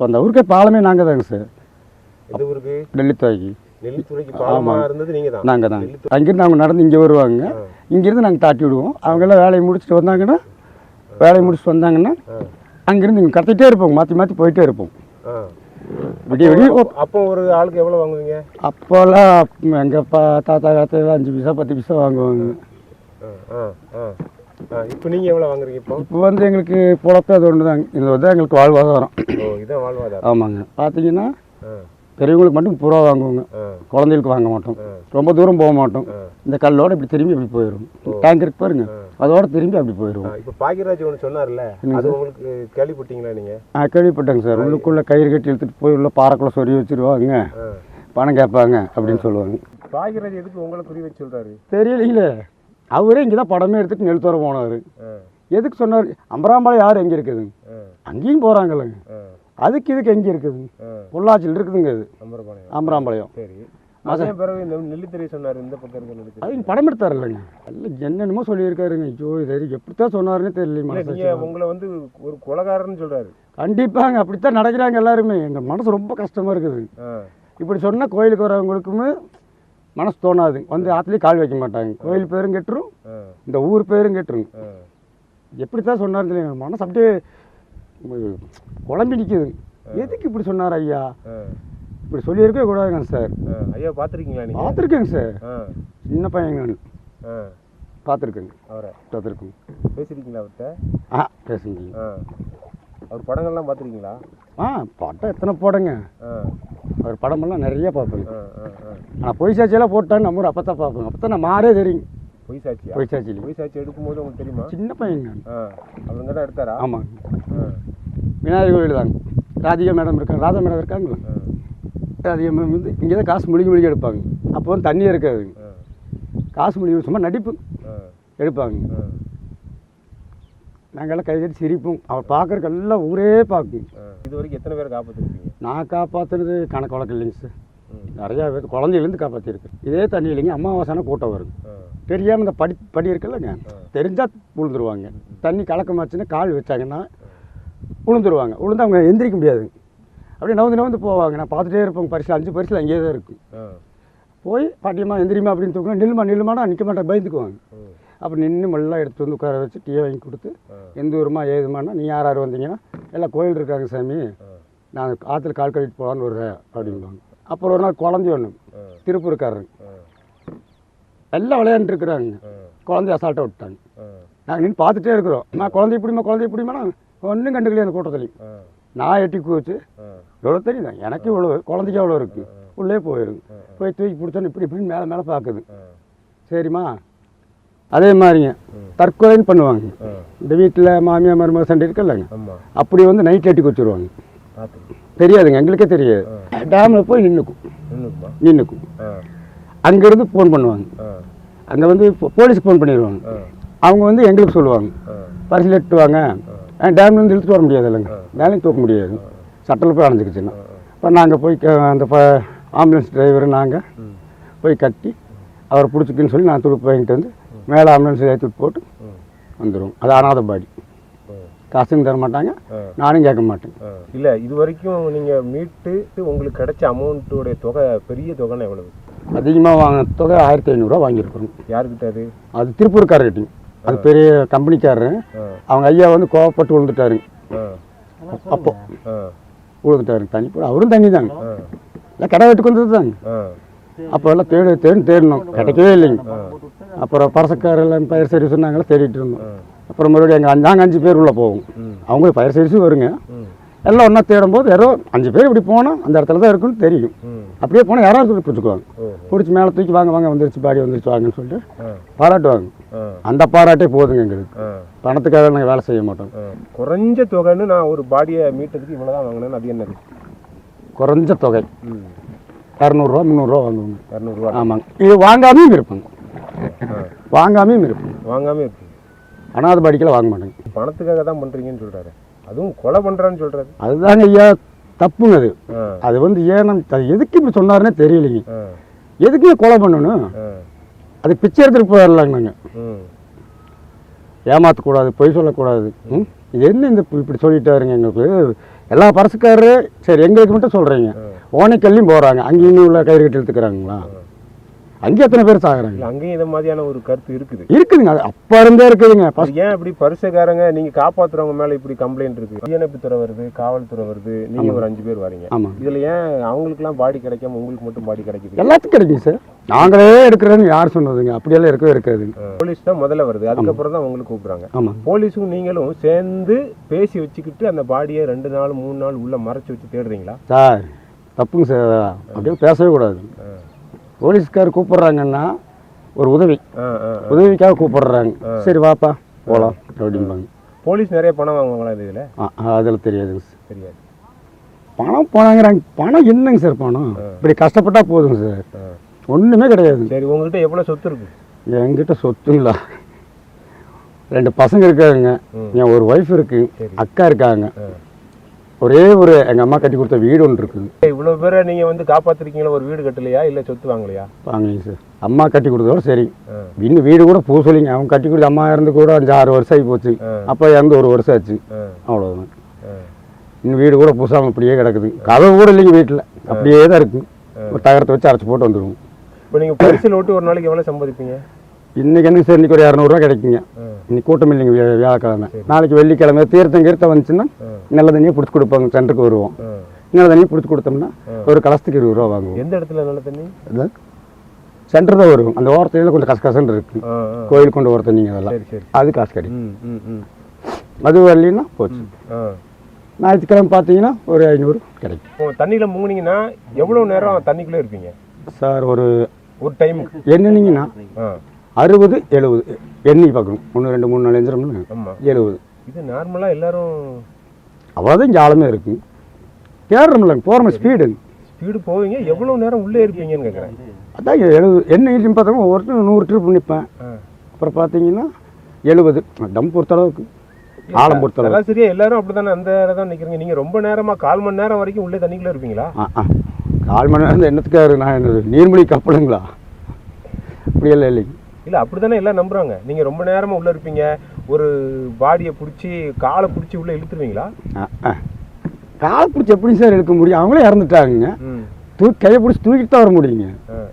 இப்போ அந்த ஊருக்கே பாலமே நாங்கள் தாங்க சார். எந்த ஊருக்கு? டெல்லித்தாய்க்கு நெல்லித்துறைக்கு இருந்தது தான்? நாங்கள் தாங்க அங்கேருந்து அவங்க நடந்து இங்கே வருவாங்க. இங்கேருந்து நாங்கள் தாட்டி விடுவோம். அவங்கெல்லாம் வேலையை முடிச்சுட்டு வந்தாங்கன்னா வேலையை முடிச்சுட்டு வந்தாங்கன்னா அங்கேருந்து இங்கே கடத்திட்டே இருப்போம். மாற்றி மாற்றி போயிட்டே இருப்போம். விடிய விடிய அப்போ ஒரு ஆளுக்கு எவ்வளவு வாங்குவீங்க? அப்போல்லாம் எங்கள் பா தாத்தா காலத்துல அஞ்சு பைசா பத்து பைசா வாங்குவாங்க. இப்போ நீங்க எவ்வளவு வாங்குறீங்க இப்போ? இப்போ வந்து எங்களுக்கு பொழப்பே அது ஒன்று தாங்க இது வந்து எங்களுக்கு வாழ்வாதாரம். ஓ இதான் வாழ்வாதாரம். ஆமாங்க. பார்த்தீங்கன்னா ஆ, பெரியவங்களுக்கு மட்டும் புறா வாங்குவாங்க. ஆ, குழந்தைகளுக்கு வாங்க மாட்டோம். ரொம்ப தூரம் போக மாட்டோம். இந்த கல்லோட இப்படி திரும்பி அப்படி போயிடும் டேங்க் இருக்கு பாருங்க. அதோட திரும்பி அப்படி ஆ, போயிடுவோம் இப்போ பாக்கியராஜ் ஒன்று சொன்னார்ல அது உங்களுக்கு கேள்விப்பட்டீங்களா நீங்க? நான் கேள்விப்பட்டேங்க சார். உள்ளுக்குள்ளே கயிறு கட்டி இழுத்துட்டு போய் உள்ள பாறைக்குள்ள சொறி வச்சிருவாங்க. ஆ. பணம் கேட்பாங்க அப்படின்னு சொல்லுவாங்க. பாக்கியராஜ் எதுக்கு உங்களை குறி வச்சு சொல்றாரு? தெரியலைங்களே. அவரே இங்கே தான் படமே எடுத்துட்டு நெல் தர போனார். எதுக்கு சொன்னார்? அம்பராம்பாளையம் யார் எங்கே இருக்குதுங்க அங்கேயும் போகிறாங்கல்லங்க அதுக்கு இதுக்கு எங்கே இருக்குதுங்க. பொள்ளாச்சியில் இருக்குதுங்க அது அம்பரபாளையம் அம்பராம்பாளையம். அது படம் எடுத்தார் இல்லைங்க என்னென்னமோ சொல்லியிருக்காருங்க. ஐயோ இது எப்படித்தான் சொன்னாருன்னு தெரியல உங்களை வந்து ஒரு கொலகாரன்னு சொல்றாரு. கண்டிப்பாங்க அப்படித்தான் நடக்கிறாங்க எல்லாருமே. எங்கள் மனசு ரொம்ப கஷ்டமாக இருக்குது. இப்படி சொன்னால் கோயிலுக்கு வரவங்களுக்குமே மனசு தோணாது. வந்து ஆற்றுலேயே கால் வைக்க மாட்டாங்க. கோயில் பேரும் கெட்டுரும் இந்த ஊர் பேரும் கெட்டுரும். ஆ. எப்படித்தான் சொன்னார் தெரியல மனசு அப்படியே குழம்பி நிற்குது எதுக்கு இப்படி சொன்னார் ஐயா? இப்படி சொல்லியிருக்கவே கூடாதுங்க சார். ஐயா பார்த்துருக்கீங்களா பார்த்துருக்கேங்க சார். சின்ன பையங்க. பார்த்துருக்கேங்க. அவரை. பார்த்துருக்கேங்க. பேசிருக்கீங்களா அவர்கிட்ட? ஆ பேசுங்க அவர் படங்கள்லாம் பார்த்துருக்கீங்களா? ஆ படம் எத்தனை போடுங்க. அவர் படமெல்லாம் நிறைய பார்ப்பேங்க. ஆனால் பொய் சாட்சியெல்லாம் போட்டாங்க நம்ம அப்போ தான் பார்ப்பேங்க அப்போ தான் நான் மாறே தெரியும். பொய் சாட்சியா பொய் சாட்சியில் பொய் சாட்சி எடுக்கும்போது உங்களுக்கு தெரியுமா? சின்ன பையங்க அவங்க தான் எடுத்தாரா? ஆமாங்க. விநாயகர் கோயில் தாங்க. ராதிகா மேடம் இருக்காங்க ராதா மேடம் இருக்காங்களா? ராதிகா மேம் வந்து இங்கே தான் காசு முழுகி முழுகி எடுப்பாங்க. அப்போ வந்து தண்ணி இருக்காதுங்க. காசு முழுகி சும்மா நடிப்பு எடுப்பாங்க. நாங்கள்லாம் கைதட்டி சிரிப்போம். அவர் பார்க்குறக்கு எல்லாம் ஊரே பார்க்கும். இது வரைக்கும் எத்தனை பேரை காப்பாற்றிருக்கீங்க நான் காப்பாற்றுனது கணக்கு வழக்கு இல்லைங்க சார். நிறையா பேர் குழந்தையிலேருந்து காப்பாற்றிருக்கு இதே தண்ணி இல்லைங்க அமாவாசைனா கூட்டம் வரும் ஆ. தெரியாமல் இந்த படி படி இருக்குல்லங்க தெரிஞ்சால் விழுந்துருவாங்க தண்ணி கலக்கமாச்சுன்னா கால் வச்சாங்கன்னா விழுந்துருவாங்க விழுந்து அவங்க எந்திரிக்க முடியாது. அப்படியே நவுந்து நவுந்து போவாங்க. நான் பார்த்துட்டே இருப்பேங்க பரிசில் அஞ்சு பரிசில் அங்கேயே தான் இருக்கும். போய் பாட்டியம்மா எந்திரிமா அப்படின்னு தூக்கணும் நில்லுமா நில்லுமானா நிற்க மாட்டேன். பயந்துக்குவாங்க. ம் அப்புறம் நின்று மெல்லாம் எடுத்து வந்து உட்கார வச்சு டீயை வாங்கி கொடுத்து. எந்த ஊருமா ஏதுமானா நீ யார் யார் வந்தீங்கன்னா எல்லாம் கோயில் இருக்காங்க சாமி. நான் ஆற்றுல கால் கழிட்டு போகலான்னு வர்றேன் அப்படிம்பாங்க. அப்புறம் ஒரு நாள் குழந்தை ஒன்று ஆ. எல்லாம் விளையாண்டுருக்குறாங்க குழந்தைய அசால்ட்டாக விட்டாங்க. நாங்கள் நின்று பார்த்துட்டே இருக்கிறோம். நான் குழந்தை இப்படிமா குழந்தை இப்படிமா ஒன்றும் கண்டுக்கலையே அந்த கூட்டத்துலையும் நான் எட்டி குதிச்சு ஆ. எவ்வளோ தெரியுதா? எனக்கு இவ்வளோ குழந்தைக்கு எவ்வளோ இருக்குது உள்ளே போயிடும் போய் தூக்கி பிடிச்சோன்னு இப்படி இப்படின்னு மேலே மேலே பார்க்குது. சரிம்மா அதே மாதிரிங்க. தற்கொலைன்னு பண்ணுவாங்க. இந்த வீட்டில் மாமியார் மருமக சண்டை இருக்குல்லங்க. அப்படி வந்து நைட் எட்டி குச்சிருவாங்க தெரியாதுங்க எங்களுக்கே தெரியாது. டேமில் போய் நின்றுக்கும் நின்றுக்குமா அங்கேருந்து ஃபோன் பண்ணுவாங்க. அங்கே வந்து போலீஸ்க்கு ஃபோன் பண்ணிடுவாங்க அவங்க வந்து எங்களுக்கு சொல்லுவாங்க. பரிசில் எடுத்து வாங்க. டேம்லேருந்து இழுத்துட்டு வர முடியாது இல்லைங்க வேலையும் தூக்க முடியாது. சட்டில் போய் அடைஞ்சிக்கிச்சுன்னா. இப்போ நாங்கள் போய் அந்த ஆம்புலன்ஸ் டிரைவர் நாங்கள் போய் கட்டி அவரை பிடிச்சிக்குன்னு சொல்லி நான் துடுப்பு வாங்கிட்டு வந்து மேலே ஆம்புலன்ஸ் ஏற்றிட்டு போட்டு ம் வந்துடுவோம் அது அனாதை பாடி. காசும் தர மாட்டாங்க. நானும் கேட்க மாட்டேன். இல்ல இது வரைக்கும் நீங்க மீட்டு உங்களுக்கு கிடைச்ச அமௌண்ட்டோடைய தொகை பெரிய தொகைன்னா எவ்வளவு? அதிகமாக வாங்கின தொகை ஆயிரத்தி ஐநூறுரூவா வாங்கியிருக்கிறோம். யாருக்கிட்ட அது? அது திருப்பூர்காரர்கிட்டையும். அது பெரிய கம்பெனிக்காரரு. அவங்க ஐயா வந்து கோவப்பட்டு விழுந்துட்டாருங்க ஆ. அப்போ. ஆ. விழுந்துட்டாருங்க தண்ணி அவரும் தண்ணி தாங்க இல்லை கடை வெட்டுக்கு வந்தது தாங்க ஆ அப்போ எல்லாம் தேடு தேடி தேடணும். கிடைக்கவே இல்லைங்க. அப்புறம் பரசக்கார எல்லாம் ஃபயர் சர்வீஸ் நாங்களே தேடிட்டு இருந்தோம். அப்புறம் மறுபடியும் எங்கள் நாங்கள் அஞ்சு பேர் உள்ளே போவோம். அவங்க ஃபயர் சர்வீஸும் வருங்க. எல்லாம் ஒன்றா தேடும்போது யாரோ அஞ்சு பேர் இப்படி போனால் அந்த இடத்துல தான் இருக்குன்னு தெரியும். அப்படியே போனால் யாராவது தூக்கி பிடிச்சிக்குவாங்க. பிடிச்சி மேலே தூக்கி வாங்க வாங்க வந்துருச்சு பாடி வந்துருச்சு வாங்கன்னு சொல்லிட்டு பாராட்டுவாங்க. அந்த பாராட்டே போதுங்க எங்களுக்கு. பணத்துக்காக நாங்கள் வேலை செய்ய மாட்டோம். குறைஞ்ச தொகைன்னு நான் ஒரு பாடியை மீட்டதுக்கு இவ்வளவுதான் வாங்கினேன் அது என்னது? குறைஞ்ச தொகை. இரநூறுவா முந்நூறுரூவா வாங்குவாங்க. இரநூறுவா. ஆமாங்க. இது வாங்காமையும் இருப்பாங்க வாங்காமையும் இருப்பாங்க வாங்காம இருக்கு அனாதை பாடிக்கெல்லாம் வாங்க மாட்டாங்க. பணத்துக்காக தான் பண்றீங்கன்னு சொல்றாரு. அதுவும் கொலை பண்றான்னு சொல்றாரு. அதுதாங்க ஐயா தப்புங்க அது. அது வந்து ஏன் அது எதுக்கு இப்படி சொன்னாருன்னே தெரியலைங்க. எதுக்கு கொலை பண்ணணும்? அது பிச்சை எடுத்துகிட்டு போயிடலாங்க நாங்கள் ஏமாற்றக்கூடாது பொய் சொல்லக்கூடாது. இது என்ன இந்த இப்ப- இப்படி சொல்லிட்டாருங்க எங்களுக்கு? எல்லா பரசுக்காரரு சரி எங்களுக்கு மட்டும் சொல்கிறீங்க ஓனைக்கல்லையும் போகிறாங்க அங்கேயும் உள்ள கயிறு கட்டி எடுத்துக்கிறாங்களா அங்கேயும் எத்தனை பேர் சாகுறாங்க? அங்கேயும் இந்த மாதிரியான ஒரு கருத்து இருக்குது. இருக்குதுங்க அது அப்போ இருந்தே இருக்குதுங்க. ஏன் இப்படி பரிசக்காரங்க நீங்க காப்பாத்துறவங்க மேல இப்படி கம்ப்ளைண்ட் இருக்கு? தீயணைப்புத்துறை வருது காவல்துறை வருது நீங்க ஒரு அஞ்சு பேர் வரீங்க. ஆமாம் இதுல ஏன் அவங்களுக்குலாம் பாடி கிடைக்காம உங்களுக்கு மட்டும் பாடி கிடைக்குது? எல்லாத்துக்கும் கிடைக்கும் சார். நாங்களே எடுக்கிறேன்னு யார் சொன்னதுங்க? அப்படியெல்லாம் இருக்கவே இருக்காதுங்க போலீஸ் தான் முதல்ல வருது. அதுக்கப்புறம் தான் உங்களுக்கு கூப்பிடுறாங்க. ஆமாம் போலீஸும் நீங்களும் சேர்ந்து பேசி வச்சுக்கிட்டு அந்த பாடியை ரெண்டு நாள் மூணு நாள் உள்ள மறைச்சு வச்சு தேடுறீங்களா? சார் தப்புங்க சார். அப்படியே பேசவே கூடாது. போலீஸ்கார் கூப்பிட்றாங்கன்னா ஒரு உதவி. உதவிக்காக கூப்பிடுறாங்க. சரி வாப்பா போகலாம் அப்படிம்பாங்க. போலீஸ் நிறைய பணம் வாங்குவாங்களா இதுல? அதில் தெரியாதுங்க சார். தெரியாது. பணம் பணங்கிறாங்க பணம் என்னங்க சார் பணம்? இப்படி கஷ்டப்பட்டா போதுங்க சார். ஒன்றுமே கிடையாது. சரி உங்ககிட்ட எவ்வளவு சொத்து இருக்கு? என்கிட்ட சொத்துங்களா ரெண்டு பசங்க இருக்காங்க. என் ஒரு ஒய்ஃப் இருக்கு. அக்கா இருக்காங்க. ஒரே ஒரு எங்கள் அம்மா கட்டி கொடுத்த வீடு ஒன்று இருக்குது. இவ்வளவு பேரை நீங்க வந்து காப்பாத்திருக்கீங்களா? ஒரு வீடு கட்டலையா? இல்ல சொத்து வாங்கலையா? வாங்கிங்க சார். அம்மா கட்டி கொடுத்ததோட சரி. இன்னும் வீடு கூட பூ சொல்லிங்க. அவங்க கட்டி கொடுத்த அம்மா இறந்து கூட அஞ்சு ஆறு வருஷம் ஆகி போச்சு. அப்பா இறந்து ஒரு வருஷம் ஆச்சு. அவ்வளோதான். இன்னும் வீடு கூட பூசாமல் அப்படியே கிடக்குது. கதவு கூட இல்லைங்க வீட்டில். அப்படியே தான் இருக்கு. ஒரு தகரத்தை வச்சு அரைச்சி போட்டு வந்துடுவோம் இப்போ நீங்க பரிசல் ஓட்டு ஒரு நாளைக்கு எவ்வளவு சம்பாதிப்பீங்க? இன்னைக்கு என்ன சார் இன்னைக்கு ஒரு இரநூறுவா கிடைக்குங்க. இன்னைக்கு கூட்டம் இல்லைங்க வியா- வியாழக்கிழமை. நாளைக்கு வெள்ளிக்கிழமை தீர்த்தம் கீர்த்தம் வந்துச்சுன்னா. நல்ல தண்ணியை பிடிச்சி கொடுப்பாங்க சென்டருக்கு வருவோம். நல்ல தண்ணியை பிடிச்சி கொடுத்தோம்னா ஒரு கலசத்துக்கு இருபது ரூபா வாங்குவோம். எந்த இடத்துல நல்ல தண்ணி? சென்டர் தான் வரும். அந்த ஓரத்துல கொஞ்சம் கசகசன்னு இருக்கு. ஆ, ஆ. கோயில் கொண்டு வர தண்ணிங்க அதெல்லாம். அது காசு கிடைக்கும். அது வரலைன்னா போச்சு. ஞாயிற்றுக்கிழமை பார்த்தீங்கன்னா ஒரு ஐநூறு கிடைக்கும். இப்போ தண்ணியில முங்குனீங்கன்னா எவ்வளவு நேரம் தண்ணிக்குள்ளே இருப்பீங்க? சார் ஒரு ஒரு டைமுக்கு என்னன்னீங்கன்னா அறுபது எழுபது. எண்ணி பார்க்கணும். ஒன்று ரெண்டு மூணு நாலு அஞ்சு எழுபது. இது நார்மலா எல்லாரும் அவ்வளோதான் இங்கே ஆளுமே இருக்கு. தேடுறோம்லங்க போகிற ஸ்பீடு ஸ்பீடு போவீங்க எவ்வளவு நேரம் உள்ளே இருப்பீங்கன்னு கேட்குறேன் அதான் எழுபது. என்ன இட்லி பார்த்தோம்னா ஒவ்வொருத்தரும் நூறு ட்ரிப் நிற்பேன் அப்புறம் பார்த்தீங்கன்னா எழுபது. டம் பொறுத்த அளவுக்கு. ஆழம் பொறுத்த அளவுக்கு. அதெல்லாம் சரியா எல்லாரும் அப்படிதானே அந்த தான் நிக்கிறீங்க. நீங்க ரொம்ப நேரமா கால் மணி நேரம் வரைக்கும் உள்ளே தண்ணிக்குள்ள இருப்பீங்களா? ஆ கால் மணி நேரம் என்னத்துக்காரு நான் நீர்மொழி கப்பலுங்களா? அப்படியெல்லாம் இல்லைங்க. இல்ல அப்படிதானே எல்லாம் நம்புறாங்க நீங்க ரொம்ப நேரமா உள்ள இருப்பீங்க ஒரு பாடியை பிடிச்சி காலை பிடிச்சி உள்ள இழுத்துருவீங்களா காலை பிடிச்சி எப்படி சார் எடுக்க முடியும் அவங்களே இறந்துட்டாங்க தூக்கி கையை பிடிச்சி தூக்கிட்டு தான் வர முடியுங்க.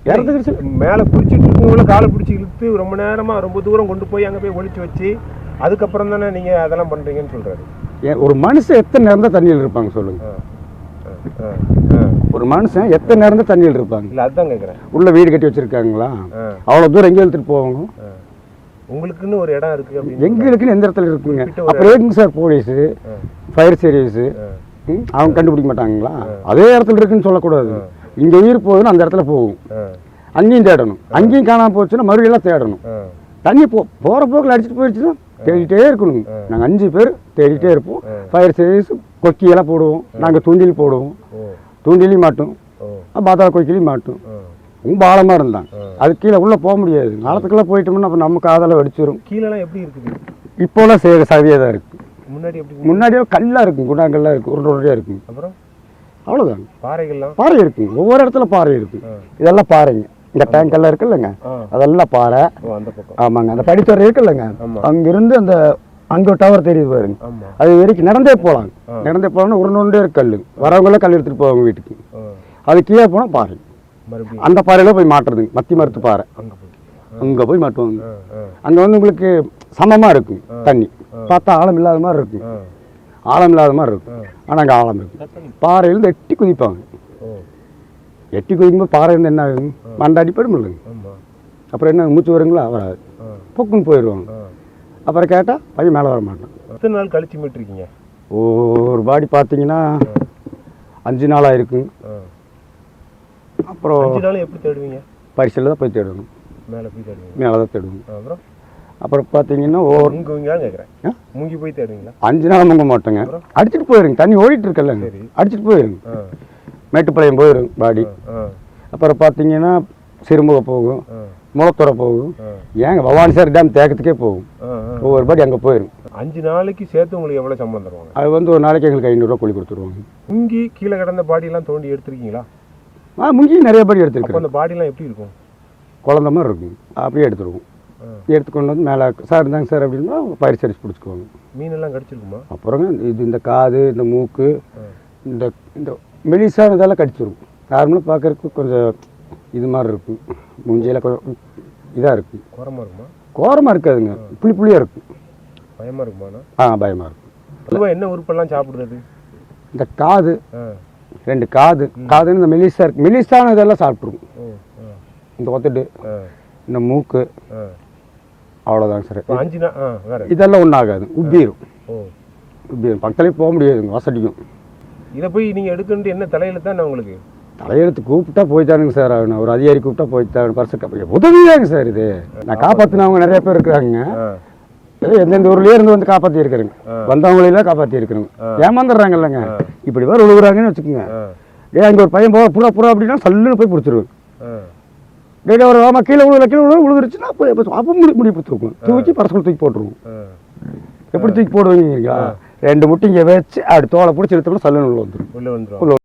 இறந்துக்கிட்டு மேலே பிடிச்சிட்டு இருக்கவங்கள காலை பிடிச்சி இழுத்து ரொம்ப நேரமா ரொம்ப தூரம் கொண்டு போய் அங்க போய் ஒளிச்சு வச்சு அதுக்கப்புறம் தானே நீங்க அதெல்லாம் பண்றீங்கன்னு சொல்றாரு ஏன் ஒரு மனுஷன் எத்தனை நேரம் தான் தண்ணியில் இருப்பாங்க சொல்லுங்க ஆ. ஆ. ஆ. ஆ. ஒரு மனுஷன் எத்தனை நேரம் தான் தண்ணியில் இருப்பாங்க? இல்ல அதுதான் கேக்குறேன். உள்ள வீடு கட்டி வச்சிருக்காங்களா. அவ்வளோ தூரம் எங்கே எடுத்துட்டு போவாங்க. உங்களுக்குன்னு ஒரு இடம் இருக்கு அப்படின்னு எங்களுக்குன்னு எந்த இடத்துல இருக்குங்க? அப்புறம் எதுங்க சார் போலீஸு. Fire service. அவங்க கண்டுபிடிக்க மாட்டாங்களா? அதே இடத்துல இருக்குன்னு சொல்லக்கூடாது. இங்கே உயிர் போகுதுன்னு அந்த இடத்துல போகும். அங்கேயும் தேடணும். அங்கேயும் காணாம போச்சுன்னா மறுபடியும் தேடணும். தண்ணி போ போகிற போக்கில் அடிச்சிட்டு போயிடுச்சுன்னா தேடிட்டே இருக்கணும். நாங்கள் அஞ்சு பேர் தேடிட்டே இருப்போம். ஃபயர் சர்வீஸ் கொக்கியெல்லாம் போடுவோம். நாங்கள் தூண்டில் போடுவோம். தூண்டிலையும் மாட்டோம் ஓ பாதாள கொக்கிலையும் மாட்டோம். ரொம்ப ஆழமாக இருந்தான். அது கீழே உள்ளே போக முடியாது. நாளத்துக்குள்ளே போயிட்டோம்னா அப்போ நம்ம காதல வெடிச்சிரும். கீழெல்லாம் எப்படி இருக்குது? இப்போலாம் செய்கிற சதியாக தான் இருக்குது? முன்னாடி? முன்னாடியே கல்லாக இருக்கும். குண்டாங்கல்லாம் இருக்கும். உருண்டை உருண்டையாக இருக்கும். அப்புறம்? அவ்வளோதாங்க பாறைகள்லாம்? பாறை இருக்குங்க ஒவ்வொரு இடத்துல பாறை இருக்கு. ஆ. இதெல்லாம் பாறைங்க. இந்த டேங்க் எல்லாம் இருக்குல்லங்க. அதெல்லாம் பாறை. ஆமாங்க. அந்த படித்துறை இருக்குல்லங்க. அங்கிருந்து அந்த அங்கே டவர் தெரியுது பாருங்க. அது வரைக்கும் நடந்தே போகலாம். நடந்தே போகலாம்னா உருண்டே இருக்கு கல் வரவங்களாம் கல் எடுத்துகிட்டு போவாங்க வீட்டுக்கு. அது கீழே போனால் பாறை. அந்த பாறையில போய் மாட்டுறதுங்க மத்தி மருத்து பாறை. அங்க போய். மாட்டுவாங்க. அங்கே வந்து உங்களுக்கு சமமாக இருக்கும் தண்ணி. பார்த்தா ஆழம் இல்லாத மாதிரி இருக்கும். ஆழம் இல்லாத மாதிரி இருக்கும். ஆனால் அங்கே ஆழம் இருக்கும். பாறையிலேருந்து எட்டி குதிப்பாங்க. எட்டி குதிக்கும்போது பாறை இருந்து என்ன ஆகும் மண்டை அடிப்படும் இல்லைங்க. அப்புறம் என்ன மூச்சு வருங்களா? வராது. பொக்குன்னு போயிடுவாங்க அப்புறம் கேட்டால் பையன் மேலே வர மாட்டான். எத்தனை நாள் கழிச்சு மீட்டிருக்கீங்க? ஒரு பாடி பார்த்தீங்கன்னா அஞ்சு நாளாக இருக்கும் அப்புறம் அஞ்சு எப்படி தேடுவீங்க? பரிசலில் தான் போய் தேடணும். மேலே போய் தேடுவீங்க. மேலே தான் தேடணும். ஆ, அப்புறம்? அப்புறம் பார்த்தீங்கன்னா முங்குவீங்களான்னு கேட்குறேன்? முங்கி போய் தேடுவீங்களா? அஞ்சு நாள் முங்க மாட்டோங்க. அடிச்சிட்டு போயிருங்க. தண்ணி ஓடிட்டு இருக்கல. அடிச்சிட்டு போயிருங்க. மேட்டுப்பாளையம் போயிடும் பாடி அப்புறம் பார்த்தீங்கன்னா சிறுமுக போகும். ஆ முளத்துறை போகும் ஏங்க பவானி சார் டேம் தேக்கத்துக்கே போகும். ஒவ்வொரு பாடி அங்கே போயிடும் அஞ்சு நாளைக்கு சேர்த்து உங்களுக்கு எவ்வளோ சம்பளம் தருவாங்க? அது வந்து ஒரு நாளைக்கு எங்களுக்கு ஐநூறுரூவா கூலி கொடுத்துருவாங்க. முங்கி கீழே கிடந்த பாடியெல்லாம் தோண்டி எடுத்திருக்கீங்களா? ஆ முங்கி நிறைய பாடி எடுத்துருக்கோம் அந்த பாடியெல்லாம் எப்படி இருக்கும்? குழந்த மாதிரி இருக்கும். அப்படியே எடுத்துருவோம். எடுத்து கொண்டு வந்து மேலே சார் இருந்தாங்க சார் அப்படின்னா பரிசு அடிச்சு பிடிச்சிக்குவாங்க. மீனெல்லாம் கடிச்சிருக்குமா? அப்புறங்க இது இந்த காது இந்த மூக்கு இந்த இந்த மெலிசானதெல்லாம் கடிச்சிரும். நார்மலாக பார்க்கறதுக்கு கொஞ்சம் இது மாதிரி இருக்கும். மூஞ்சியில் கொஞ்சம் இதாக இருக்கும் குரமா இருக்குமா? கோரமாக இருக்காதுங்க. புளி புளியாக இருக்கும் பயமா இருக்குமாண்ணா? ஆ பயமாக இருக்கும் பொதுவாக என்ன உறுப்பெல்லாம் சாப்பிடுறது? இந்த காது. ரெண்டு காது. காதுன்னு இந்த மெலிசா இருக்கு. மெலிசானதெல்லாம் சாப்பிட்ருக்கும் ஓ ஆ. இந்த ஒத்துட்டு இந்த மூக்கு. அவ்வளோதாங்க சார். அஞ்சு இதெல்லாம் ஒன்றும் ஆகாது. உப்பிரும். ஓ. உப்பிரும். பக்கத்துலேயே போக முடியாதுங்க வசதிக்கும். இதை போய் நீங்கள் எடுக்கணுன்ட்டு என்ன தலையில தான் உங்களுக்கு? தலையெழுத்து கூப்பிட்டா போய்த்தானுங்க சார் ஆகணும் ஒரு அதிகாரி கூப்பிட்டா போய்த்தான் பரிசு உதவியாங்க சார் இது. நான் காப்பாற்றினவங்க நிறைய பேர் இருக்கிறாங்க எந்தெந்த ஊர்லயே இருந்து வந்து காப்பாற்றி இருக்கிறேங்க. வந்தவங்களெல்லாம் காப்பாற்றி இருக்கிறேங்க. ஏமாந்துடுறாங்க இல்லைங்க இப்படி வேறு விழுகுறாங்கன்னு வச்சுக்கோங்க. ஏன் அங்கே ஒரு பையன் போக புறா புறா அப்படின்னா சல்லுன்னு போய் பிடிச்சிருவேன். ஆ. டேடி ஒரு ஆமா கீழே விழுகல கீழே விழுக விழுந்துருச்சுன்னா அப்போ முடி முடி தூக்கும் தூக்கி பரஸ்குள் தூக்கி போட்டுருவோம். எப்படி தூக்கி போடுவீங்க? ரெண்டு முட்டை இங்கே வச்சு அப்படி தோலை பிடிச்சி எடுத்தோம்னா சல்லுன்னு உள்ள வந்துடும் உள்ள வந்துடும்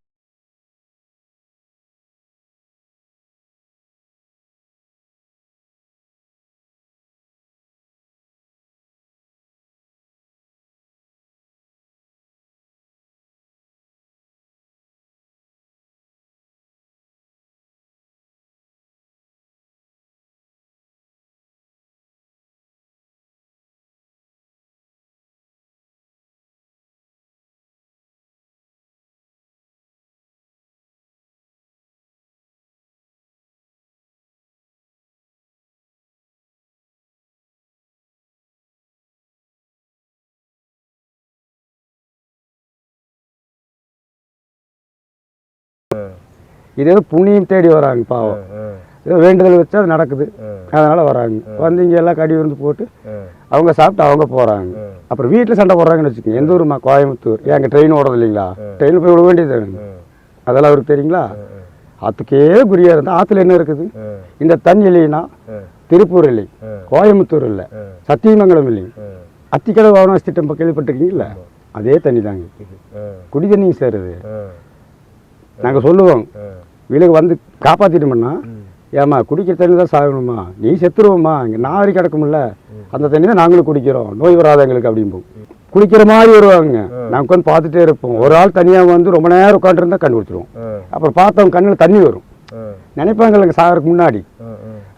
இது ஏதோ புண்ணியம் தேடி வராங்க பாவம். ஏதோ வேண்டுதல் வச்சு அது நடக்குது. அதனால வராங்க. வந்து இங்கே எல்லாம் கடி விருந்து போட்டு அவங்க சாப்பிட்டு அவங்க போகிறாங்க. அப்புறம் வீட்டில் சண்டை போடுறாங்கன்னு வச்சுக்கோங்க. எந்த ஊருமா கோயம்புத்தூர். ஏங்க ட்ரெயின் ஓடுறது இல்லைங்களா? ட்ரெயினில் போய் விட வேண்டியது அதெல்லாம் அவருக்கு தெரியுங்களா? ஆற்றுக்கே குறியாக இருந்தால் ஆற்றுல என்ன இருக்குது? இந்த தண்ணி இல்லைன்னா திருப்பூர் இல்லை. கோயம்புத்தூர் இல்லை. சத்தியமங்கலம் இல்லைங்க ஆ. அத்திக்கடை வாகனாசி திட்டம் கேள்விப்பட்டிருக்கீங்களா? அதே தண்ணி தாங்க குடி தண்ணிங்க சார் இது நாங்கள் சொல்லுவோம். வீலுக்கு வந்து காப்பாற்றிட்டோம்னா ஏம்மா குடிக்கிற தண்ணி தான் சாகணுமா? நீ செத்துருவோம்மா. இங்கே நாரி கிடக்கும்ல. அந்த தண்ணி தான் நாங்களும் குடிக்கிறோம். நோய் வராத எங்களுக்கு அப்படிம்போம். குளிக்கிற மாதிரி வருவாங்க. நாங்கள் உட்காந்து பார்த்துட்டே இருப்போம். ஒரு ஆள் தனியாக வந்து ரொம்ப நேரம் உட்காந்துருந்தா கண்டுபிடிச்சிருவோம் ஆ. அப்புறம் பார்த்தவங்க கண்ணில் தண்ணி வரும். நினைப்பாங்க சாகறதுக்கு முன்னாடி.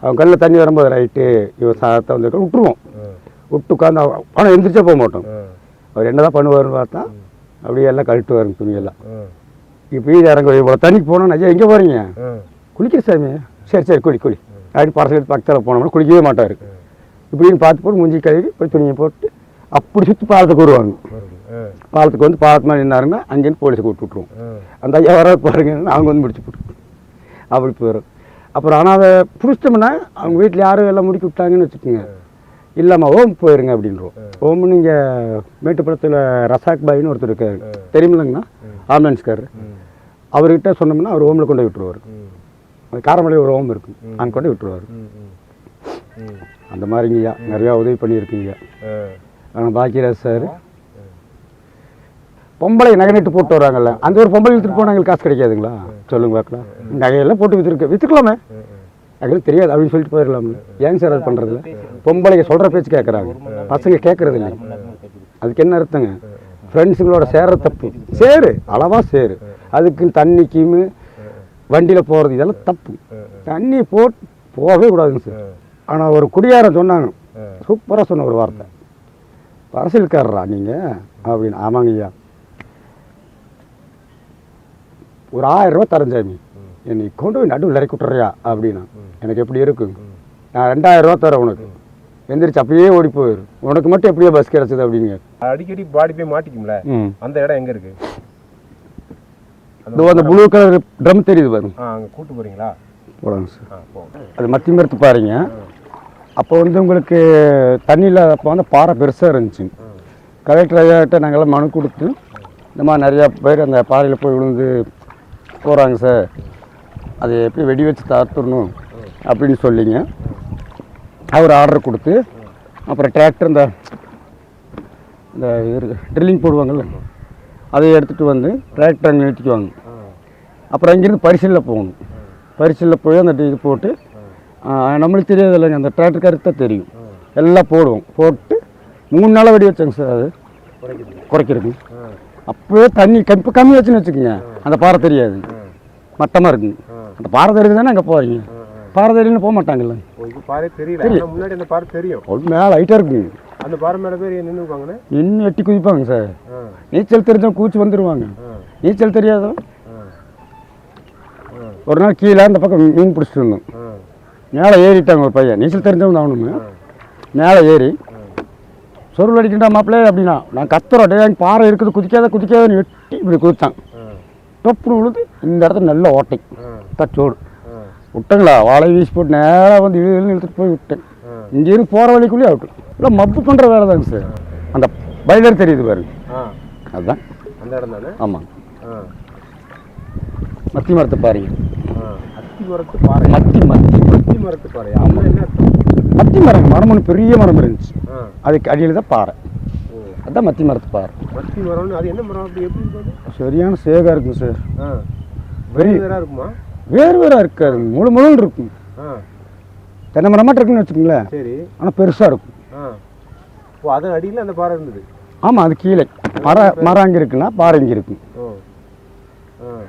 அவன் கண்ணில் தண்ணி வரும்போது ரைட்டு இவன் சாகத்தை வந்து விட்டுருவோம். விட்டு உட்காந்து ஆனால் எந்திரிச்சே போக மாட்டோம். அவர் என்னதான் பண்ணுவாருன்னு பார்த்தா அப்படியே எல்லாம் கழட்டு வருங்க துணியெல்லாம். ஆ இப்போ இது இறங்க இவ்வளோ தண்ணிக்கு போனோம்னா ஐயா எங்கே போகிறீங்க குளிக்கிற சாமி. சரி சரி குளி குளி அப்படி பரசல் எடுத்து பக்கத்தில் போனோம்னா குளிக்கவே மாட்டார். இப்படின்னு பார்த்து போட்டு மூஞ்சி கழுவி போய் துணியை போட்டு அப்படி சுற்றி பாலத்துக்கு வருவாங்க. பாலத்துக்கு வந்து பாலத்து மேலே நின்னாருன்னா அங்கேருந்து போலீஸை கூப்பிட்டு விட்ருவோம் அந்த ஐயா வர பாருங்க அவங்க வந்து முடிச்சு போட்டு அப்படி போயிடும் அப்புறம் ஆனால் அதை பிடிச்சிட்டோம்னா அவங்க வீட்டில் யாரும் எல்லாம் முடிக்க விட்டாங்கன்னு வச்சுக்கோங்க. இல்லைம்மா ஓம் போயிருங்க அப்படின்றோம். ஓம் நீங்கள் மேட்டுப்பாளத்தில் ரசாக் பாயின்னு ஒருத்தர் இருக்காரு. தெரியுமில்லங்கண்ணா? ஆம்புலன்ஸ்காரர். அவர்கிட்ட சொன்னோம்னா அவர் ஓமில் கொண்டு விட்டுருவார். ம். அந்த காரமலை ஒரு ஓம் இருக்கும். அங்கே கொண்டு விட்டுருவார். அந்த மாதிரிங்கய்யா நிறையா உதவி பண்ணியிருக்கீங்க. ஆனால் பாக்கியராஜ் சார். பொம்பளை நகை நட்டு போட்டு வராங்கல்ல அந்த ஒரு பொம்பளை விற்றுட்டு போனால் எங்களுக்கு காசு கிடைக்காதுங்களா? சொல்லுங்க பார்க்கலாம். நகையெல்லாம் போட்டு விற்றுருக்கு விற்றுக்கலாமே எங்களுக்கு தெரியாது அப்படின்னு சொல்லிட்டு போயிடலாம்ல. ஏங்க சார் அது பண்ணுறதில்ல பொம்பளைங்க சொல்கிற பேச்சு கேட்குறாங்க பசங்க கேட்குறது இல்லை அதுக்கு என்ன அர்த்தங்க? ஃப்ரெண்ட்ஸுங்களோட சேர்ற தப்பு. சேரு அளவாக சேரு. அதுக்கு தண்ணிக்கும் வண்டியில் போகிறது இதெல்லாம் தப்பு. தண்ணி போட் போகவே கூடாதுங்க சார். ஆனால் ஒரு குடியாரன் சொன்னாங்க. சூப்பராக சொன்ன ஒரு வார்த்தை. அரசியல்காரரா நீங்கள் அப்படின்னு. ஆமாங்க ஐயா. ஒரு ஆயிரம் ரூபா தரேன் சாமி. என்னை கொண்டு போய் நடுவில் இறக்கி விட்டுறியா? அப்படின்னா. எனக்கு எப்படி இருக்கும் நான் ரெண்டாயிரம் ரூபா தரேன் உனக்கு. எந்திரிச்சு அப்படியே ஓடி போயிரு. உனக்கு மட்டும் எப்படியோ பஸ் கிடச்சிது அப்படிங்க. அடிக்கடி பாடி போய் மாட்டிக்கும்ல? அந்த இடம் எங்க இருக்கு? இதோ அந்த ப்ளூ கலர் ட்ரம் தெரியுது பாருங்க. அங்க கூட்டு போறீங்களா? போடாங்க சார். அது மத்தி மரத்து பாருங்க அப்போ வந்து உங்களுக்கு தண்ணியில் அப்போ வந்து பாறை பெருசாக இருந்துச்சு. கலெக்டர் ஐயாட்ட நாங்கள்லாம் மனு கொடுத்து இந்த மாதிரி நிறையா பேர் அந்த பாறையில் போய் விழுந்து போகிறாங்க சார். அதை எப்படி வெடி வச்சு தாத்துடணும் அப்படின்னு சொல்லிங்க. அவர் ஆர்டர் கொடுத்து அப்புறம் டிராக்டர் இந்த இந்த ட்ரில்லிங் போடுவாங்கல்ல. அதை எடுத்துகிட்டு வந்து டிராக்டர் அங்கே நிறுத்திக்குவாங்க. அப்புறம் அங்கேருந்து பரிசலில் போகணும். பரிசலில் போய் அந்த இது போட்டு நம்மளுக்கு தெரியாது இல்லைங்க அந்த டிராக்டர் கருத்து தான் தெரியும். எல்லாம் போடுவோம். போட்டு மூணு நாளாக வெடி வச்சோங்க சார் அது. ஆ அப்போவே தண்ணி இப்போ கம்மி வச்சுன்னு வச்சுக்கோங்க. அந்த பாறை தெரியாது. மட்டமாக இருக்குங்க. அந்த பாறை தெரியுது தானே அங்கே போகிறீங்க பாறை தெரியலன்னு போக மாட்டாங்கல்ல. பாறை தெரியல. முன்னாடி அந்த பாறை தெரியும். மேலே ஹைட்டாக இருக்குங்க. அந்த பாறை மேலே பேர் நின்றுப்பாங்கண்ணே இன்னும் எட்டி குதிப்பாங்க சார். நீச்சல் தெரிஞ்சவங்க கூச்சி வந்துடுவாங்க நீச்சல் ஆ. ஒரு நாள் கீழே அந்த பக்கம் மீன் பிடிச்சிட்டு இருந்தோம் மேலே ஏறிட்டாங்க ஒரு பையன். நீச்சல் தெரிஞ்சவன் தான் அவனுங்க. மேலே ஏறி சொருள் அடிக்கிட்டா மாப்பிள்ளை அப்படின்னா நான் கத்துறோம். டே பாறை இருக்குது. குதிக்காத குதிக்காதன்னு வெட்டி இப்படி குதித்தான் டப்புனு விழுது இந்த இடத்துல நல்ல ஓட்டை. தச்சோடு. விட்டங்களா? வாழை வீசி போட்டு நேராக வந்து இழு இழுன்னு இழுத்துட்டு போய் விட்டேன். இங்கேருந்து போகிற வழிக்குள்ளேயே அவுட்டு இல்லை மப்பு பண்ணுற வேலை தாங்க சார் அந்த பைலர் தெரியுது பாருங்க. அதுதான் அந்த இடம் தானே? ஆமாம் மத்தி மரத்தை பாருங்க அத்தி மரத்து பாறை. மத்தி மத்தி அத்தி மரத்து பாறை. ஆமாம் என்ன மத்தி மரம் மரம் ஒன்று பெரிய மரம் இருந்துச்சு. அதுக்கு அடியில் தான் பாறை. ஓ. அதுதான் மத்தி மரத்து பாறை. மத்தி மரம்னு அது என்ன மரம் அப்படி எப்படி இருக்கும் சரியான சேகா இருக்குங்க சார். பெரிய- வேறு வேறா இருக்குமா? வேறு வேறாக இருக்காது. முழு முழுன்னு இருக்கும். தென்னை மரமாட்டம் இருக்குன்னு வச்சுக்கோங்களேன். சரி. ஆனால் பெருசாக இருக்கும். ஆ. ஓ அதன் அடியில் அந்த பாறை இருந்தது. ஆமாம் அது கீழே. மர மரம் அங்கே இருக்குன்னா பாறை இங்கே இருக்கும்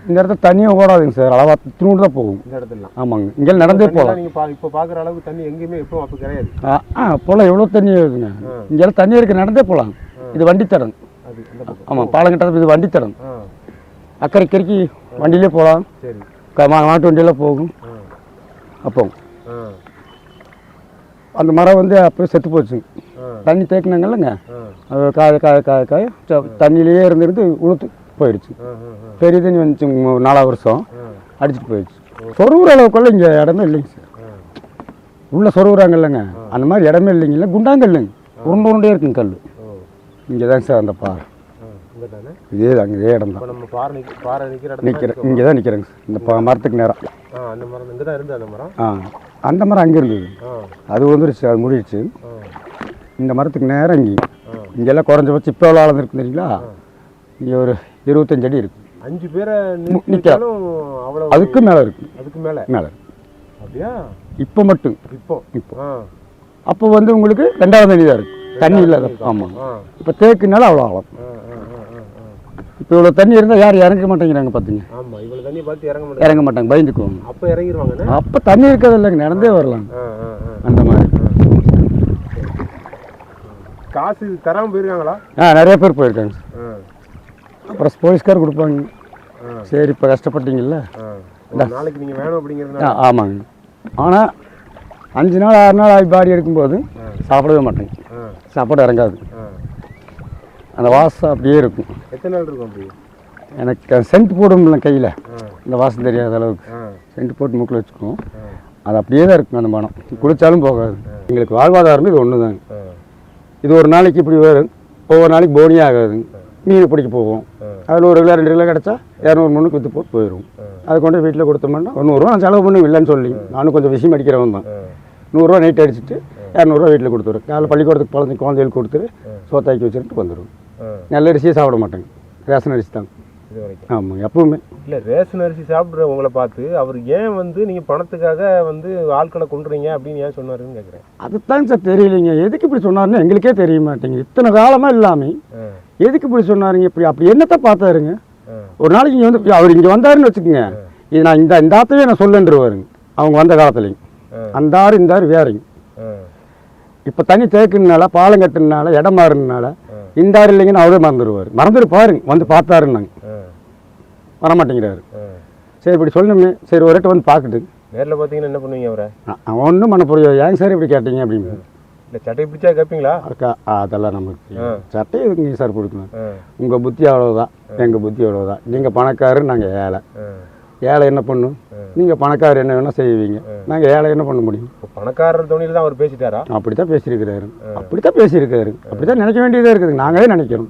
இந்த இடத்துல தண்ணியும் ஓடாதுங்க சார். அளவா துணூறு தான் போகும். இந்த இடத்துலலாம். ஆமாங்க. இங்கே நடந்தே போகலாம். நீங்கள் பா இப்போ பார்க்குற அளவுக்கு தண்ணி எங்கேயுமே எப்பவும் அப்போ கிடையாது. ஆ போகலாம் எவ்வளோ தண்ணி இருக்குங்க இங்கெல்லாம் தண்ணி இருக்கு நடந்தே போகலாம். இது வண்டி தடம் ஆமாம் பாலங்கிட்ட இது வண்டி தடம் அக்கறை கரைக்கு வண்டியிலே போகலாம். மாட்டு வண்டியில் போகும். அப்போ. அந்த மரம் வந்து அப்போ செத்து போச்சுங்க தண்ணி தேக்கினாங்கல்லங்க அது காய காய காய காய தண்ணியிலேயே இருந்திருந்து உளுத்து போயிடுச்சு. பெரிய தண்ணி வந்துச்சு நாலாவது வருஷம். அடிச்சிட்டு போயிடுச்சு. சொருவுற அளவுக்குள்ள இங்கே இடமே இல்லைங்க சார். உள்ள இல்லைங்க அந்த மாதிரி இடமே இல்லைங்களா குண்டாங்கல்லுங்க. உருண்டை உருண்டையே இருக்குங்க கல் இங்கே தாங்க சார் அந்த பாறை. தானே இதே தாங்க இதே இடம் தான் நம்ம பாறை நிற்க பாறை நிற்கிற இடத்துல நிற்கிறேன் இங்கே தான் நிற்கிறேங்க சார். இந்த ப- மரத்துக்கு நேரம். ஆ அந்த மரம் இங்கே தான் இருந்தது அந்த மரம்? ஆ அந்த மரம் அங்கே இருந்தது. அது வந்துருச்சு அது முடிடுச்சு. ஆ. இந்த மரத்துக்கு நேரம் இங்கே. இங்கெல்லாம் குறைஞ்சபட்சம் இப்போ எவ்வளோ ஆழம் இருக்கு தெரியுங்களா? இங்கே ஒரு இருபத்தஞ்சு அடி இருக்கு. அஞ்சு பேரை. நிற்காலும் அவ்வளோ அதுக்கு மேலே இருக்கு. அதுக்கு மேலே? மேலே அப்படியா? இப்போ மட்டும். இப்போ? இப்போ. அப்போ வந்து உங்களுக்கு ரெண்டாவது அடி தான் இருக்கு தண்ணி இல்லாத ஆமாம் இப்போ தேக்குனால அவ்வளோ ஆழம். இப்போ இவ்வளோ தண்ணி இருந்தால் யாரும் இறங்க மாட்டேங்கிறாங்க பார்த்துங்க ஆமாம் இவ்வளோ தண்ணி பார்த்து இறங்க மாட்டாங்க. இறங்க மாட்டாங்க. பயந்துக்குவாங்க. அப்போ இறங்கிடுவாங்கண்ணே அப்போ தண்ணி இருக்கிறது இல்லைங்க. நடந்தே வரலாம் அந்த மாதிரி. காசு தராமல் போயிருக்காங்களா? ஆ நிறைய பேர் போயிருக்காங்க. அப்புறம் போலீஸ்கார் கொடுப்பாங்க. சரி இப்போ கஷ்டப்பட்டீங்கல்ல? நாளைக்கு நீங்கள் வேணும் அப்படிங்கிறதுனால. ஆ ஆமாங்க. ஆனால் அஞ்சு நாள் ஆறு நாள் ஆகி பாடி எடுக்கும்போது சாப்பிடவே மாட்டேங்க. சாப்பாடு இறங்காது. அந்த வாசம் அப்படியே இருக்கும். எத்தனை நாள் இருக்கும் அப்படி? எனக்கு சென்ட் போடும்ல கையில். இந்த வாசம் தெரியாத அளவுக்கு. சென்ட் போட்டு மூக்கில் வச்சுக்குவோம் அது அப்படியே தான் இருக்கும் அந்த மனம். குளிச்சாலும் போகாது. எங்களுக்கு வாழ்வாதாரம் இது ஒன்று தாங்க இது ஒரு நாளைக்கு இப்படி வரும் ஒவ்வொரு நாளைக்கு போனியே ஆகாது. மீன் பிடிக்க போவோம் அதில் ஒரு கிலோ ரெண்டு கிலோ கிடச்சா இரநூறு மணிக்கு விற்று போட்டு போயிடும் அதை கொண்டு வீட்டில் கொடுத்தோம்னா ஒரு நூறுரூவா நான் செலவு பண்ணி இல்லைன்னு சொல்லி. நானும் கொஞ்சம் விஷயம் அடிக்கிறவன் தான். நூறுரூவா நைட் அடிச்சுட்டு இரநூறுவா வீட்டில் கொடுத்துருவேன் காலைல பள்ளிக்கூடத்துக்கு குழந்தை குழந்தைகளுக்கு கொடுத்துட்டு சோத்தாக்கி வச்சுட்டு வந்துடுவோம் ஆ. நல்ல அரிசியே சாப்பிட மாட்டேங்க. ரேஷன் அரிசி தான். இது வரைக்கும் ஆமாங்க எப்பவுமே. இல்லை ரேஷன் அரிசி சாப்பிட்ற உங்களை பார்த்து அவர் ஏன் வந்து நீங்கள் பணத்துக்காக வந்து ஆட்களை கொண்டுறீங்க அப்படின்னு ஏன் சொன்னாருன்னு கேட்குறேன் அதுதாங்க சார் தெரியலைங்க. எதுக்கு இப்படி சொன்னாருன்னு எங்களுக்கே தெரிய மாட்டேங்குது. இத்தனை காலமாக இல்லாமல் எதுக்கு இப்படி சொன்னாருங்க? இப்படி அப்படி என்னத்தை பார்த்தாருங்க? ஒரு நாளைக்கு இங்கே வந்து அவர் இங்கே வந்தாருன்னு வச்சுக்கோங்க. இது நான் இந்த இந்த ஆத்தையே நான் சொல்லுன்றவாருங்க. அவங்க வந்த காலத்துலைங்க. அந்த ஆறு இந்த ஆறு வேறங்க இப்போ தண்ணி தேக்குனால பாலம் கட்டுனால இடம் மாறுனால இந்த ஆறு இல்லைங்கன்னு அவரே மறந்துடுவார் மறந்துட்டு பாருங்க வந்து பார்த்தாருன்னாங்க. வரமாட்டேங்கிறாரு. சரி இப்படி சொல்லணுமே சரி ஒரு வாட்டி வந்து பார்க்கட்டு நேரில் பார்த்தீங்கன்னா என்ன பண்ணுவீங்க அவரை? ஒன்றும் பண்ண புரியாது ஏங்க சார் இப்படி கேட்டீங்க அப்படின்னு. இல்லை சட்டை பிடிச்சா கேட்பீங்களா? அதுக்கா ஆ, அதெல்லாம் நமக்கு ஆ. சட்டை எதுக்குங்க சார் கொடுக்கணும் உங்கள் புத்தி அவ்வளோதான் எங்கள் புத்தி அவ்வளோதான் நீங்கள் பணக்காரு நாங்கள் ஏழை. ஏழை என்ன பண்ணும்? நீங்கள் பணக்காரர் என்ன வேணால் செய்வீங்க. நாங்கள் ஏழை என்ன பண்ண முடியும்? பணக்காரர் துணியில் தான் அவர் பேசிட்டாரா? அப்படி தான் பேசியிருக்கிறாரு. அப்படி தான் பேசியிருக்காரு அப்படி தான் நினைக்க வேண்டியதாக இருக்குது. நாங்களே நினைக்கிறோம்.